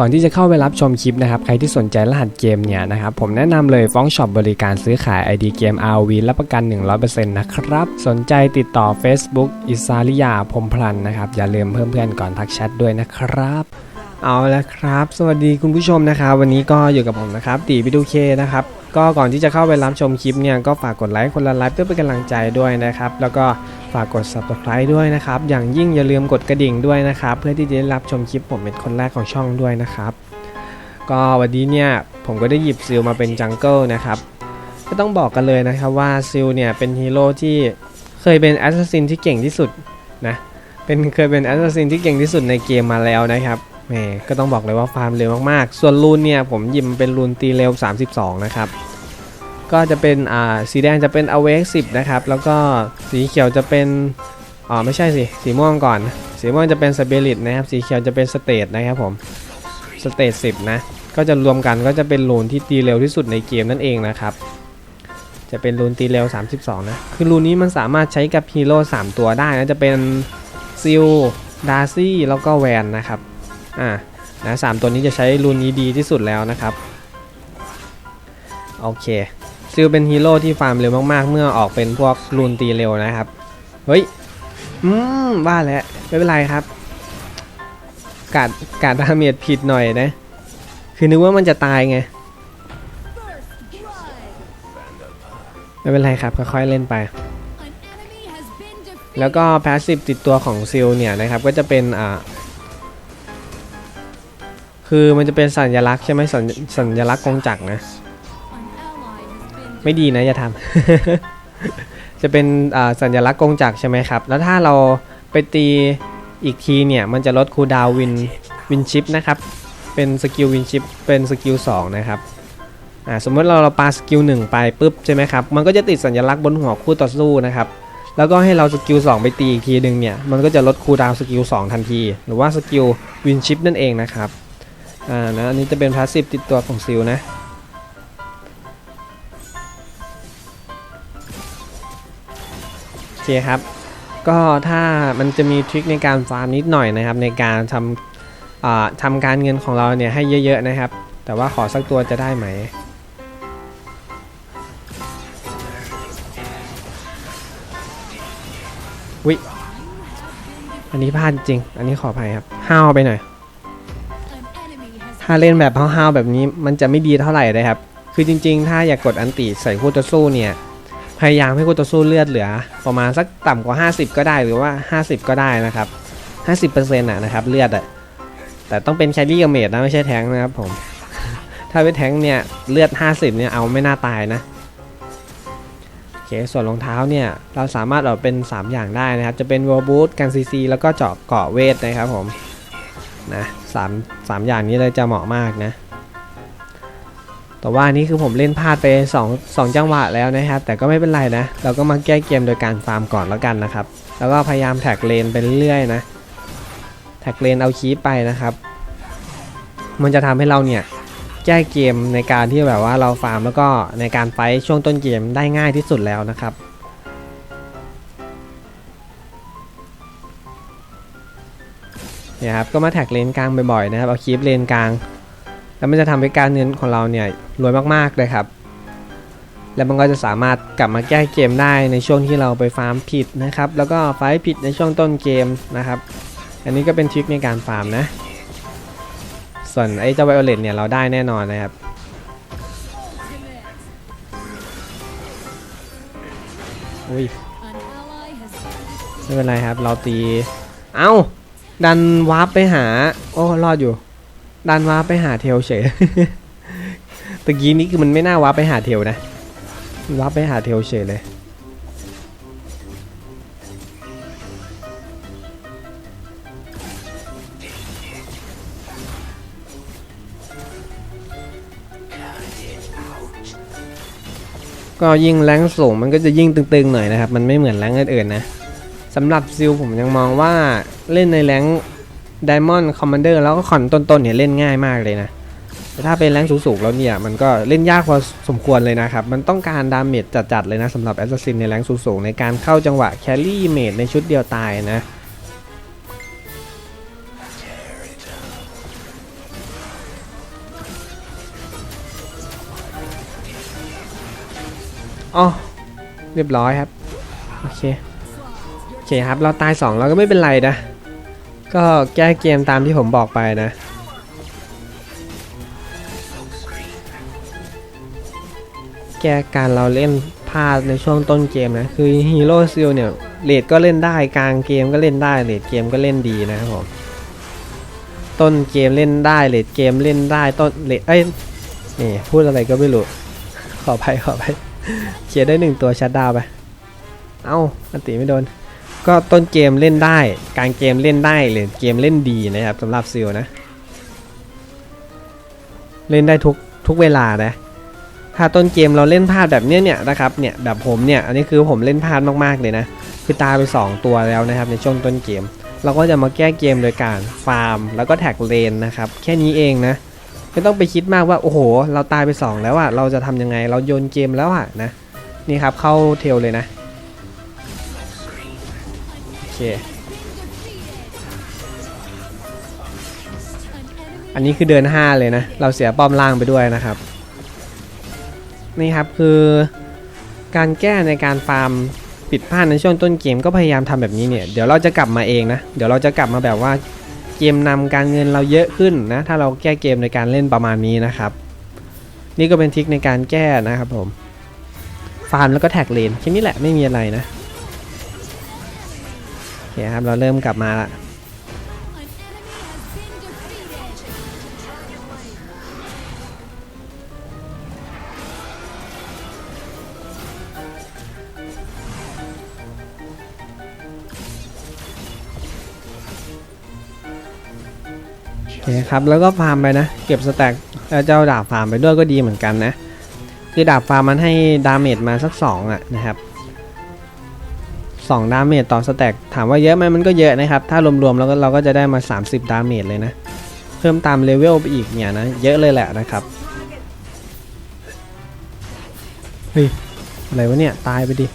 ก่อนที่จะเข้าไปรับชมคลิปนะครับ ใครที่สนใจรหัสเกมเนี่ยนะครับ ผมแนะนำเลยฟ้องช็อปบริการซื้อขาย ID เกม RV รับประกัน 100%นะครับ สนใจติดต่อ Facebook อิสาริยาพรมพลันนะครับ อย่าลืมเพิ่มเพื่อนก่อนทักแชทด้วยนะครับเอาละครับ สวัสดีคุณผู้ชมนะครับ วันนี้ก็อยู่กับผมนะครับตีวิดูเคนะครับ ก็ก่อนที่จะเข้าไปรับชมคลิปเนี่ยก็ฝากกดไลค์คนละไลค์เพื่อเป็นกำลังใจด้วยนะครับ แล้วก็ ฝากกด subscribe ด้วยนะครับ อย่างยิ่งอย่าลืมกดกระดิ่งด้วยนะครับ เพื่อที่จะได้รับชมคลิปผมเป็นคนแรกของช่องด้วยนะครับ ก็วันนี้เนี่ยผมก็ได้หยิบซิลมาเป็นจังเกิลนะครับก็ต้องบอกกันเลยนะครับว่าซิลเนี่ยเป็นฮีโร่ที่เคยเป็นแอสซัสซินที่เก่งที่สุดนะเป็นเคยเป็นแอสซัสซินที่เก่งที่สุดในเกมมาแล้วนะครับแหมก็ต้องบอกเลยว่าฟาร์มเร็วมากๆ ส่วนรูนเนี่ยผมหยิบมาเป็นรูนตีเร็ว 32 นะครับ ก็จะเป็นอ่าสีแดงจะเป็น a w a k e 10 นะครับ แล้วก็สีเขียวจะเป็นอ๋อไม่ใช่สิ สีม่วงก่อน สีม่วงจะเป็น Spirit นะครับ สีเขียวจะเป็น State นะครับผม State 10นะ ก็จะรวมกันก็จะเป็นรูนที่ตีเร็วที่สุดในเกมนั่นเองนะครับ จะเป็นรูนตีเร็ว 32 นะ คือรูนนี้มันสามารถใช้กับฮีโร่3ตัวได้นะ จะเป็นซิลดาร์ซี่ แล้วก็แวนนะครับ อ่า นะสามตัวนี้จะใช้รูนนี้ดีที่สุดแล้วนะครับ โอเค ซิลเป็นฮีโร่ที่ฟาร์มเร็วมากๆ เมื่อออกเป็นพวกรูนตีเร็วนะครับ เฮ้ย อืมว่าแล้วไม่เป็นไรครับ กาดกาดดาเมจผิดหน่อยนะ คือนึกว่ามันจะตายไง ไม่เป็นไรครับค่อยๆเล่นไป แล้วก็พาสซีฟติดตัวของซิลเนี่ยนะครับ ก็จะเป็นอ่าคือมันจะเป็นสัญลักษณ์ใช่ไหมสัญสัญลักษณ์กงจักรนะ ไม่ดีนะอย่าทำ จะเป็นสัญลักษณ์กงจักใช่ไหมครับ แล้วถ้าเราไปตีอีกทีเนี่ย มันจะลดคูดาววินวินชิปนะครับ เป็นสกิลวินชิปเป็นสกิล2นะครับสมมติเราเราปาสกิล1ไปปุ๊บใช่ไหมครับ มันก็จะติดสัญลักษณ์บนหัวคู่ต่อสู้นะครับ แล้วก็ให้เราสกิล2ไปตีอีกทีหนึ่งเนี่ย มันก็จะลดคูดาวสกิล2ทันที หรือว่าสกิลวินชิปนั่นเองนะครับ อ่านะอันนี้จะเป็นพาสซีฟติดตัวของซิลนะ เคครับ ก็ถ้ามันจะมีทริคในการฟาร์มนิดหน่อยนะครับ ในการทำอ่าทำการเงินของเราเนี่ยให้เยอะๆนะครับ แต่ว่าขอสักตัวจะได้ไหมวิอันนี้พลาดจริง อันนี้ขออภัยครับ ห้าวไปหน่อย ถ้าเล่นแบบห้าวๆแบบนี้มันจะไม่ดีเท่าไหร่เลยครับ คือจริง ๆ ถ้าอยากกดอันติใส่คู่ต่อสู้เนี่ย พยายามให้คู่ต่อสู้เลือดเหลือ ประมาณสักต่ำกว่า 50 ก็ได้หรือว่า 50 ก็ได้นะครับ 50%นะนะครับเลือดอะแต่ต้องเป็นแครี่กับเมดนะไม่ใช่แทงนะครับผม ถ้าเป็นแทงเนี่ยเลือด 50 เนี่ยเอาไม่น่าตายนะโอเคส่วนรองเท้าเนี่ยเราสามารถออกเป็น 3 อย่างได้นะครับ จะเป็นวอลบูทกันซีซีแล้วก็เจาะเกาะเวทนะครับผมนะสามสามอย่างนี้เลยจะเหมาะมากนะ แต่ว่านี่คือผมเล่นพลาดไป2 2จังหวะแล้วนะครับ แต่ก็ไม่เป็นไรนะ เราก็มาแก้เกมโดยการฟาร์มก่อนแล้วกันนะครับ แล้วก็พยายามแท็กเลนไปเรื่อยๆนะ แท็กเลนเอาคีปไปนะครับ มันจะทำให้เราเนี่ยแก้เกมในการที่แบบว่าเราฟาร์มแล้วก็ในการไฟช่วงต้นเกมได้ง่ายที่สุดแล้วนะครับเนี่ยครับก็มาแท็กเลนกลางบ่อยๆนะครับเอาคีปเลนกลาง แล้วมันจะทำให้การเงินของเราเนี่ยรวยมากๆเลยครับ แล้วมันก็จะสามารถกลับมาแก้เกมได้ในช่วงที่เราไปฟาร์มผิดนะครับ แล้วก็ไฟผิดในช่วงต้นเกมนะครับ อันนี้ก็เป็นทริคในการฟาร์มนะ ส่วนไอ้เจ้าไวโอเลตเนี่ยเราได้แน่นอนนะครับอุ้ยไม่เป็นไรครับ เราตี เอ้า ดันวาร์ปไปหา โอ้ รอดอยู่ ดันวาไปหาเทลเฉยตะกี้นี้คือมันไม่น่าวาไปหาเทลนะวาไปหาเทลเฉยเลยก็ยิ่งแรงสูงมันก็จะยิ่งตึงๆหน่อยนะครับ มันไม่เหมือนแรงอื่นๆนะสำหรับซิลผมยังมองว่าเล่นในแรง ไดมอนด์คอมมานเดอร์แล้วก็คอนต้นๆเนี่ยเล่นง่ายมากเลยนะ แต่ถ้าเป็นแรงสูงๆแล้วเนี่ย มันก็เล่นยากพอสมควรเลยนะครับ มันต้องการดามเมจจัดๆเลยนะสำหรับแอสซัสซินในแรงสูงๆในการเข้าจังหวะแครี่เมดในชุดเดียวตายนะอ๋อเรียบร้อยครับ โอเค โอเคครับ เราตาย 2 เราก็ไม่เป็นไรนะ ก็แก้เกมตามที่ผมบอกไปนะ แก้การเราเล่นพลาดในช่วงต้นเกมนะ คือฮีโร่ซิลเนี่ยเลดก็เล่นได้กลางเกมก็เล่นได้เลดเกมก็เล่นดีนะครับผมต้นเกมเล่นได้เลดเกมเล่นได้ต้นเลดเอ้ยนี่พูดอะไรก็ไม่รู้ ขอไปขอไปเคลียร์ได้หนึ่งตัวชัดดาวไป เอ้าอันติไม่โดน ก็ต้นเกมเล่นได้กลางเกมเล่นได้เลดเกมเล่นดีนะครับสำหรับซิลนะ เล่นได้ทุกทุกเวลานะถ้าต้นเกมเราเล่นพลาดแบบเนี้ยเนี่ยนะครับเนี่ยแบบผมเนี่ยอันนี้คือผมเล่นพลาดมากๆเลยนะคือตายไป 2 ตัวแล้วนะครับในช่วงต้นเกม เราก็จะมาแก้เกมโดยการฟาร์ม แล้วก็แท็กเลนนะครับแค่นี้เองนะไม่ต้องไปคิดมากว่าโอ้โห เราตายไป 2 แล้วอะเราจะทำยังไงเราโยนเกมแล้วอะนะนี่ครับเข้าเทลเลยนะ เค อันนี้คือเดิน 5 เลยนะ เราเสียป้อมล่างไปด้วยนะครับ นี่ครับคือการแก้ในการฟาร์มผิดพลาดในช่วงต้นเกมก็พยายามทำแบบนี้เนี่ย เดี๋ยวเราจะกลับมาเองนะ เดี๋ยวเราจะกลับมาแบบว่าเกมนำการเงินเราเยอะขึ้นนะ ถ้าเราแก้เกมในการเล่นประมาณนี้นะครับ นี่ก็เป็นทริคในการแก้นะครับผม ฟาร์มแล้วก็แท็กเลนแค่นี้แหละไม่มีอะไรนะ คครับ เราเริ่มกลับมาละโอเคครับ แล้วก็ฟาร์มไปนะ เก็บสแต็กเอ่อเจ้าดาบฟาร์มไปด้วยก็ดีเหมือนกันนะ คือดาบฟาร์มมันให้ดาเมจมาสัก2อะนะครับ 2 ดาเมจต่อสแต็กถามว่าเยอะไหมมันก็เยอะนะครับ ถ้ารวมๆแล้วก็เราก็จะได้มา 30 ดาเมจเลยนะ เพิ่มตามเลเวลไปอีกเนี่ยนะ เยอะเลยแหละนะครับ เฮ้ย อะไรวะเนี่ย ตายไปดิ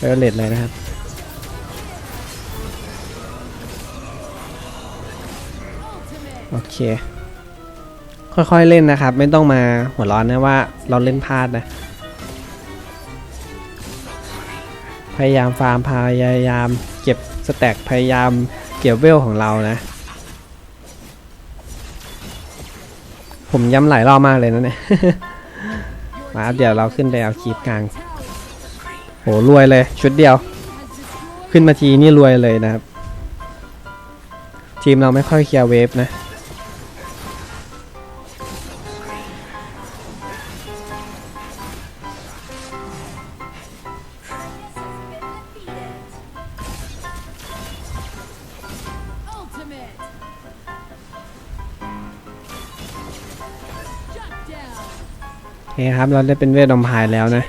เออเลดเลยนะครับโอเค ค่อยๆเล่นนะครับ ไม่ต้องมาหัวร้อนนะว่าเราเล่นพลาดนะ พยายามฟาร์มพยายาม เก็บสแต็กพยายามเก็บเวลของเรานะ ผมย้ำหลายรอบมากเลยนะเนี่ยมาเดี๋ยวเราขึ้นไปเอาคีบกลางโหรวยเลยชุดเดียว ขึ้นมาทีนี่รวยเลยนะครับ ทีมเราไม่ค่อยเคลียร์เวฟนะ โอเคครับ เราได้เป็นเวทดอมพายแล้วนะ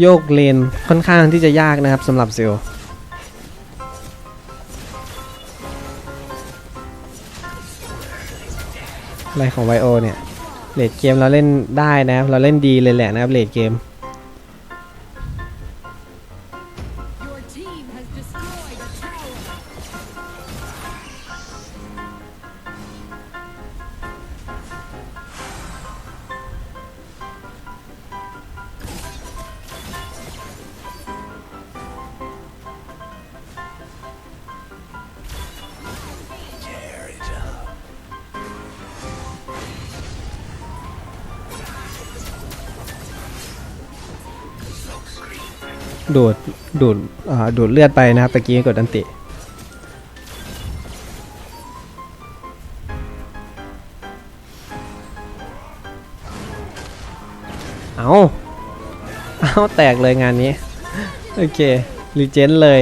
โยกเลนค่อนข้างที่จะยากนะครับสำหรับซิลอะไรของไวโอเนี่ยเลดเกมเราเล่นได้นะครับ เราเล่นดีเลยแหละนะครับเลดเกม ดูดดูดดูดเลือดไปนะครับตะกี้กดอันติเอาเอาแตกเลยงานนี้ โอเครีเจนเลย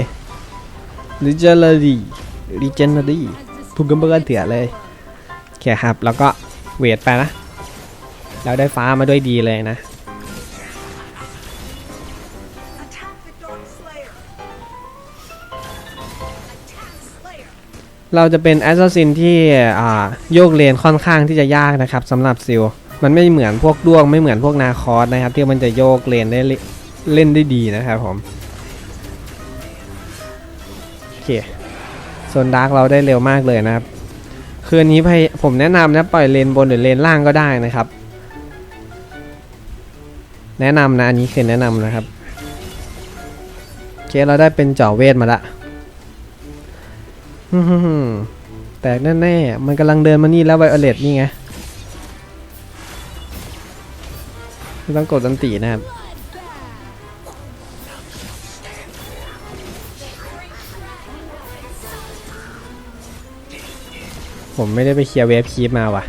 รีเจนเลยดีรีเจนเลยดีพูดกันเบื่อเถื่อเลยโอเคครับ แล้วก็เวทไปนะ แล้วได้ฟ้ามาด้วยดีเลยนะ เราจะเป็นแอสซัสซินที่โยกเลนค่อนข้างที่จะยากนะครับสำหรับซิลมันไม่เหมือนพวกด้วงไม่เหมือนพวกนาคอสนะครับ ที่มันจะโยกเลนได้เล่นได้ดีนะครับผมโอเคโซนดาร์กเราได้เร็วมากเลยนะครับ คืนนี้ผมแนะนำนะปล่อยเลนบนหรือเลนล่างก็ได้นะครับ แนะนำนะอันนี้คือแนะนำนะครับโอเคเราได้เป็นจ่อเวทมาละ แตกแน่ๆ มันกำลังเดินมานี่แล้วไวโอเลตนี่ไงไม่ต้องกดอันตีนะครับ ผมไม่ได้ไปเคลียร์เวฟคีปมาว่ะ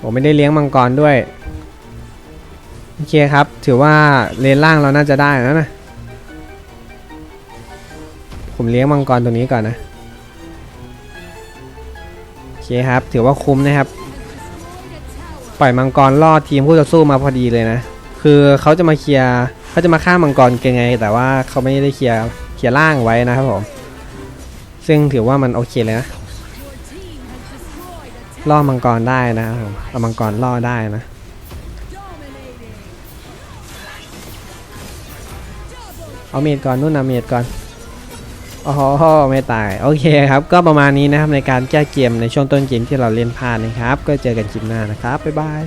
ผมไม่ได้เลี้ยงมังกรด้วย โอเคครับ ถือว่าเลนล่างเราน่าจะได้แล้วนะ ผมเลี้ยงมังกรตัวนี้ก่อนนะโอเคครับ ถือว่าคุ้มนะครับ ปล่อยมังกรล่อทีมคู่ต่อสู้มาพอดีเลยนะ คือเขาจะมาเคลียร์เขาจะมาฆ่ามังกรเก่งไง แต่ว่าเขาไม่ได้เคลียร์เคลียร์ล่างไว้นะครับผม ซึ่งถือว่ามันโอเคเลยนะล่อมังกรได้นะครับผมเอามังกรล่อได้นะเอาเมดก่อนนู่นนะเมดก่อน โอ้โหไม่ตาย โอเคครับ ก็ประมาณนี้นะครับในการแก้เกมในช่วงต้นเกมที่เราเล่นพลาดนะครับ ก็เจอกันคลิปหน้านะครับ บ๊ายบาย